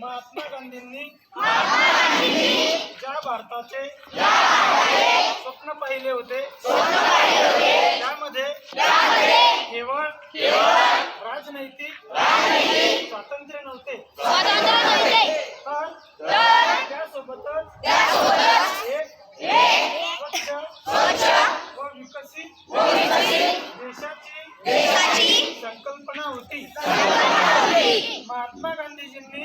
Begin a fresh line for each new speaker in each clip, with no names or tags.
महात्मा गांधींनी ज्या भारताचे स्वप्न पाहिले होते त्यामध्ये केवळ राजनैतिक स्वातंत्र्य नव्हते तर त्यासोबतच एक स्वच्छ व विकसित देशाची संकल्पना होती महात्मा गांधीजींनी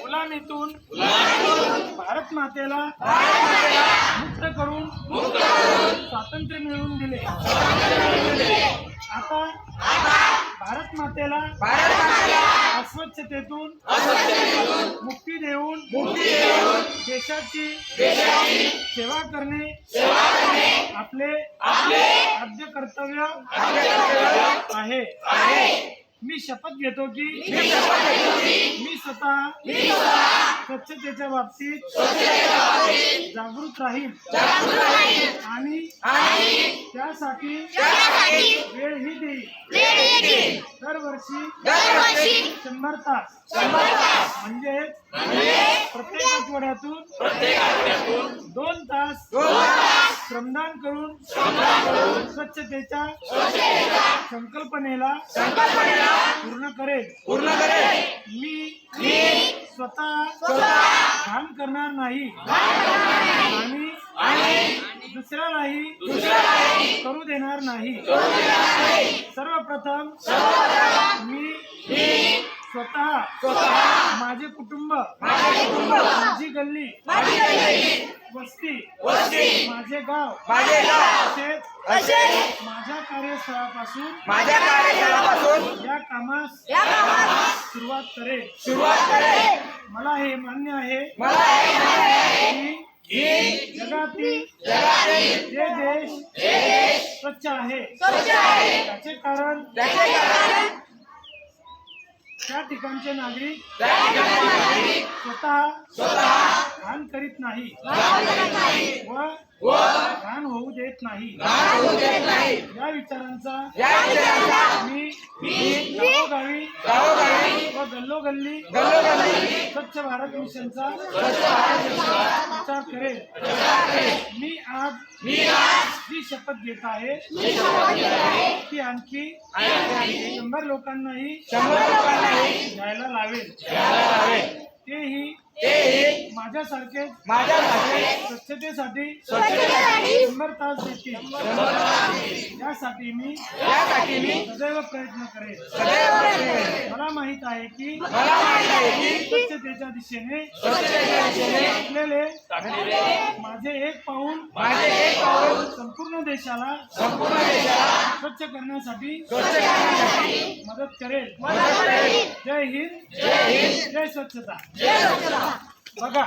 गुलामीतून भारत मातेला मुक्त करून स्वातंत्र्य मिळवून दिले. आता भारत मातेला अस्वच्छतेतून मुक्ती देऊन देशाची सेवा करणे आपले आद्य कर्तव्य आहे. मी शपथ घेतो की मी स्वतः स्वच्छतेच्या बाबतीत जागृत राहील आणि त्यासाठी वेळ ही देईल दरवर्षी शंभर तास. म्हणजे प्रत्येक आठवड्यातून दोन तास श्रमदान करून स्वच्छतेच्या संकल्पनेला पूर्ण करेल.
पूर्ण करेल.
मी स्वतः घाण करणार नाही. आणि दुसऱ्यालाही करू देणार नाही. सर्वप्रथम मी स्वतः. माझे कुटुंब. माझी गल्ली. वस्ती.
वस्ती
माझे गाव.
माझे गाव असे
माझ्या कार्यस्थळापासून
माझ्या कार्यक्रमापासून
या कामास सुरुवात करेल
सुरुवात करेल
मला हे मान्य आहे
मला हे मान्य आहे
की
की
जगातील
जगातील
जे देश स्वच्छ आहे.
स्वच्छ आहे.
त्याचे कारण
त्याचे कारण
त्या ठिकाणचे नागरिक स्वतः
स्वतः
घाण करीत नाही व घाण होऊ देत नाही. या विचारांचा मी गावोगावी व गल्लोगल्ली. स्वच्छ भारत मिशनचा प्रचार करेल. मी आज
मी आज
जी शपथ घेत आहे
ही शपथ घेत आहे
ती आणखी
आणि
शंभर लोकांनाही घ्यायला लावेल. तेही
तेही
माझ्यासारखेच
माझ्या भाषेत
स्वच्छतेसाठी शंभर तास देतील. यासाठी मी
यासाठी मी
सदैव प्रयत्न करेन.
सदैव प्रयत्न करेन.
मला माहीत आहे की
मला माहीत आहे की
स्वच्छतेच्या दिशेने
स्वच्छतेच्या दिशेने टाकलेले
माझे एक पाऊल
माझे एक पाऊल
संपूर्ण देशाला
संपूर्ण देशाला
स्वच्छ करण्यासाठी
स्वच्छ करण्यासाठी
मदत करेल.
मदत करेल.
जय हिंद.
जय हिंद.
जय स्वच्छता.
जय स्वच्छता.
बघा.